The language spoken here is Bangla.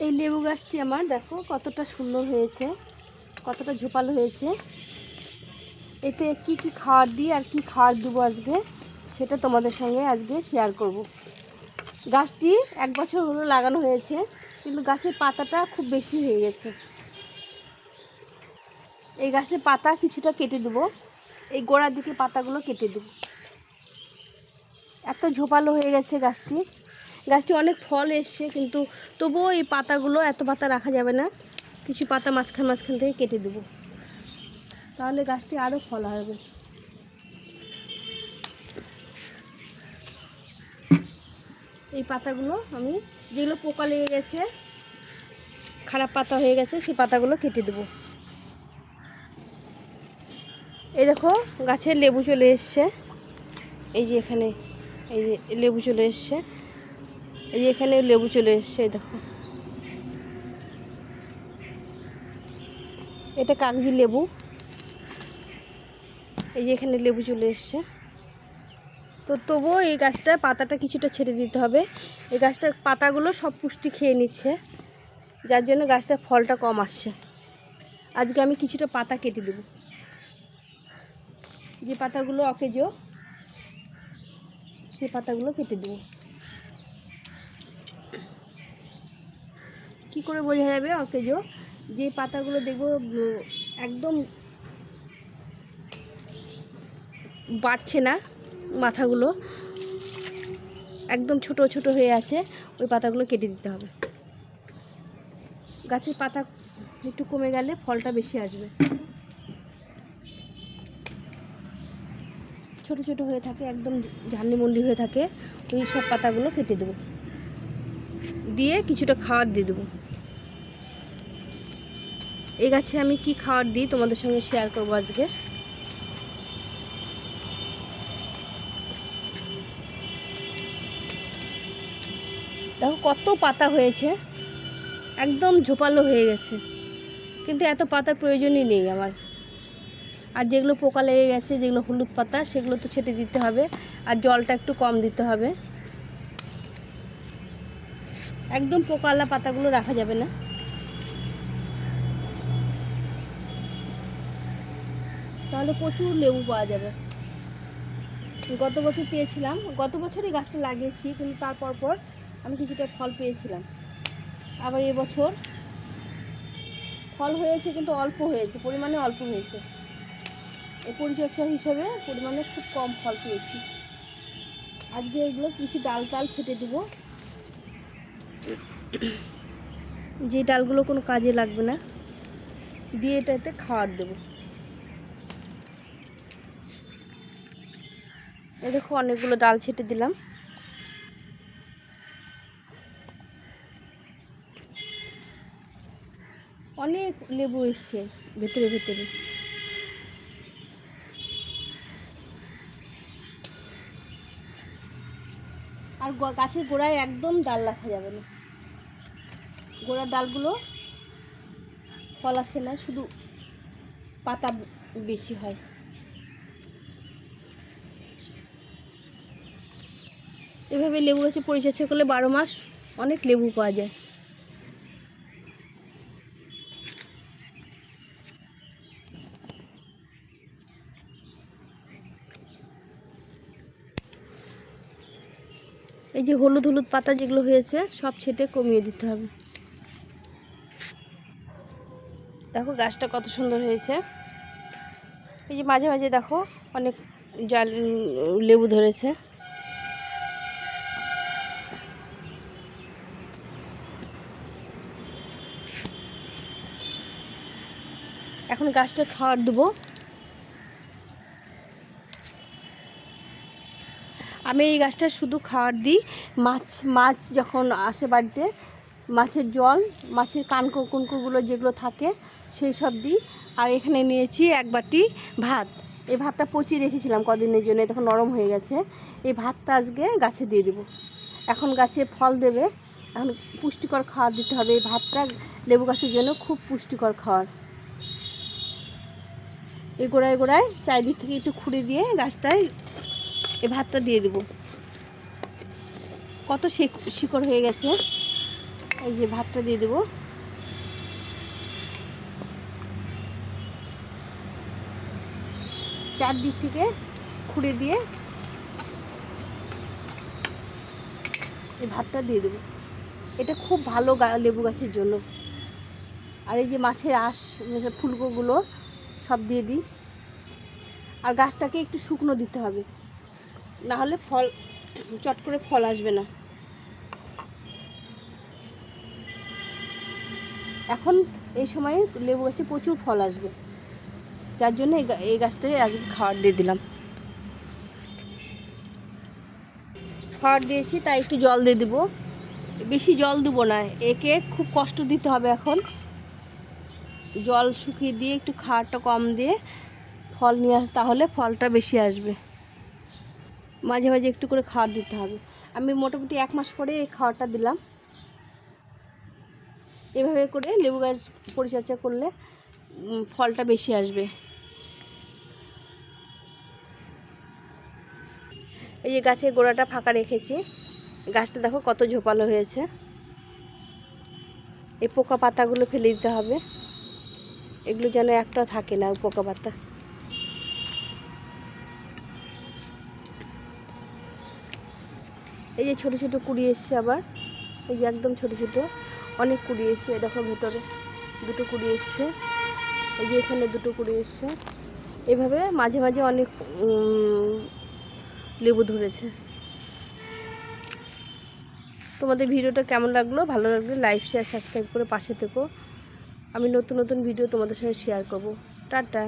এই লেবু গাছটি আমার, দেখো কতটা সুন্দর হয়েছে, কতটা ঝোপালো হয়েছে। এতে কি কি খাবার দিই আর কি খাবার দেবো আজকে, সেটা তোমাদের সঙ্গে আজকে শেয়ার করব। গাছটি এক বছর হলো লাগানো হয়েছে, কিন্তু গাছের পাতাটা খুব বেশি হয়ে গেছে। এই গাছের পাতা কিছুটা কেটে দেবো, এই গোড়ার দিকে পাতাগুলো কেটে দেবো। এত ঝোপালো হয়ে গেছে গাছটি। গাছটি অনেক ফল এসছে, কিন্তু তবুও এই পাতাগুলো এত পাতা রাখা যাবে না। কিছু পাতা মাঝখান মাঝখান থেকে কেটে দেবো। তাহলে গাছটি আরও ফল হবে। এই পাতাগুলো আমি, যেগুলো পোকা লেগে গেছে, খারাপ পাতা হয়ে গেছে, সেই পাতাগুলো কেটে দেবো। এই দেখো গাছের লেবু চলে এসছে। এই যে এখানে, এই যে লেবু চলে এসছে। এই এখানে লেবু চলে এসছে দেখো। এটা কাগজি লেবু। এই যে এখানে লেবু চলে এসছে। তো তবুও এই গাছটার পাতাটা কিছুটা ছেড়ে দিতে হবে। এই গাছটার পাতাগুলো সব পুষ্টি খেয়ে নিচ্ছে, যার জন্য গাছটার ফলটা কম আসছে। আজকে আমি কিছুটা পাতা কেটে দেব। যে পাতাগুলো অকেজো সেই পাতাগুলো কেটে দেবো। কি করে বোঝা যাবে অকেজো? যে পাতাগুলো দেখব একদম বাড়ছে না মাথাগুলো। একদম ছোট ছোট হয়ে আছে, ওই পাতাগুলো কেটে দিতে হবে। গাছের পাতা একটু কমে গেলে ফলটা বেশি আসবে। ছোট ছোট হয়ে থাকে, একদম ঝান্ডিমন্ডি হয়ে থাকে, ওই সব পাতাগুলো কেটে দেবো। দিয়ে কিছুটা খাবার দিয়ে দেবো। এই গাছে আমি কি খাবার দিই তোমাদের সঙ্গে শেয়ার করব আজকে? দেখো কত পাতা হয়েছে। একদম ঝোপালো হয়ে গেছে। কিন্তু এত পাতার প্রয়োজনই নেই আমার। আর যেগুলো পোকা লেগে গেছে, যেগুলো হলুদ পাতা, সেগুলো তো ছেটে দিতে হবে। আর জলটা একটু কম দিতে হবে। একদম পোকাওয়ালা পাতাগুলো রাখা যাবে না। তাহলে প্রচুর লেবু পাওয়া যাবে। গত বছর পেয়েছিলাম। গত বছরই গাছটা লাগিয়েছি, কিন্তু তারপর পর আমি কিছুটা ফল পেয়েছিলাম। আবার এবছর ফল হয়েছে, কিন্তু অল্প হয়েছে, পরিমাণে অল্প হয়েছে। এই পরিচর্যা হিসেবে পরিমাণে খুব কম ফল পেয়েছি। আজকে এগুলো কিছু ডাল টাল ছেটে দেবো। যে ডালগুলো কোনো কাজে লাগবে না, দিয়ে এটাতে খাবার দেবো। এ দেখো অনেকগুলো ডাল ছেটে দিলাম। অনেক লেবু এসছে ভেতরে ভেতরে। আর গাছের গোড়ায় একদম ডাল রাখা যাবে না। গোড়ার ডালগুলো ফল আসে না, শুধু পাতা বেশি হয়। এভাবে লেবু গাছে পরিচর্যা করলে বারো মাস অনেক লেবু পাওয়া যায়। এই যে হলুদ হলুদ পাতা যেগুলো হয়েছে, সব ছেটে কমিয়ে দিতে হবে। দেখো গাছটা কত সুন্দর হয়েছে। এই যে মাঝে মাঝে দেখো অনেক জাল লেবু ধরেছে। এখন গাছটা খাবার দেবো। আমি এই গাছটা শুধু খাবার দিই। মাছ মাছ যখন আসে বাড়িতে, মাছের জল, মাছের কানকুকুনকুগুলো যেগুলো থাকে, সেই সব দিই। আর এখানে নিয়েছি এক বাটি ভাত। এই ভাতটা পচিয়ে রেখেছিলাম কদিনের জন্য, তখন নরম হয়ে গেছে। এই ভাতটা আজকে গাছে দিয়ে দেবো। এখন গাছে ফল দেবে। এখন পুষ্টিকর খাবার দিতে হবে। এই ভাতটা লেবু গাছের জন্য খুব পুষ্টিকর খাবার এই গোড়ায় গোড়ায় চারিদিক থেকে একটু খুঁড়ে দিয়ে গাছটায় এই ভাতটা দিয়ে দেবো। কত শিক- শিকড় হয়ে গেছে। এই যে ভাতটা দিয়ে দেবো। চারদিক থেকে খুঁড়ে দিয়ে এই ভাতটা দিয়ে দেবো। এটা খুব ভালো লেবু গাছের জন্য। আর এই যে মাছের আঁশ মানে ফুলকোগুলো সব দিয়ে দিই। আর গাছটাকে একটু শুকনো দিতে হবে। না হলে ফল, চট করে ফল আসবে না। এখন এই সময়ে লেবু গাছে প্রচুর ফল আসবে। যার জন্য এই গা- এই গাছটাই আজকে খাবার দিয়ে দিলাম। খাবার দিয়েছি, তাই একটু জল দিয়ে দেবো। বেশি জল দেবো না, একে খুব কষ্ট দিতে হবে এখন। জল শুকিয়ে দিয়ে একটু খাবারটা কম দিয়ে ফল নিয়ে আস, তাহলে ফলটা বেশি আসবে। মাঝে মাঝে একটু করে খাবার দিতে হবে। আমি মোটামুটি এক মাস পরে এই খাবারটা দিলাম। এভাবে করে লেবু গাছ পরিচর্যা করলে ফলটা বেশি আসবে। এই যে গাছের গোড়াটা ফাঁকা রেখেছি। গাছটা দেখো কত ঝোপালো হয়েছে। এই পোকা পাতাগুলো ফেলে দিতে হবে। এগুলো যেন একটা থাকে না পোকা পাতা এই যে ছোট ছোট কুড়ি এসছে আবার। এই যে একদম ছোট ছোট, অনেক কুড়ি এসছে দেখো ভেতরে দুটো কুড়ি এসছে। এই যে এখানে দুটো কুড়ি এসছে। এভাবে মাঝে মাঝে অনেক লেবু ধরেছে। তোমাদের ভিডিওটা কেমন লাগল? ভালো লাগলে লাইক শেয়ার সাবস্ক্রাইব করে পাশে থেকো। আমি নতুন নতুন ভিডিও তোমাদের সঙ্গে শেয়ার করব। টাটা।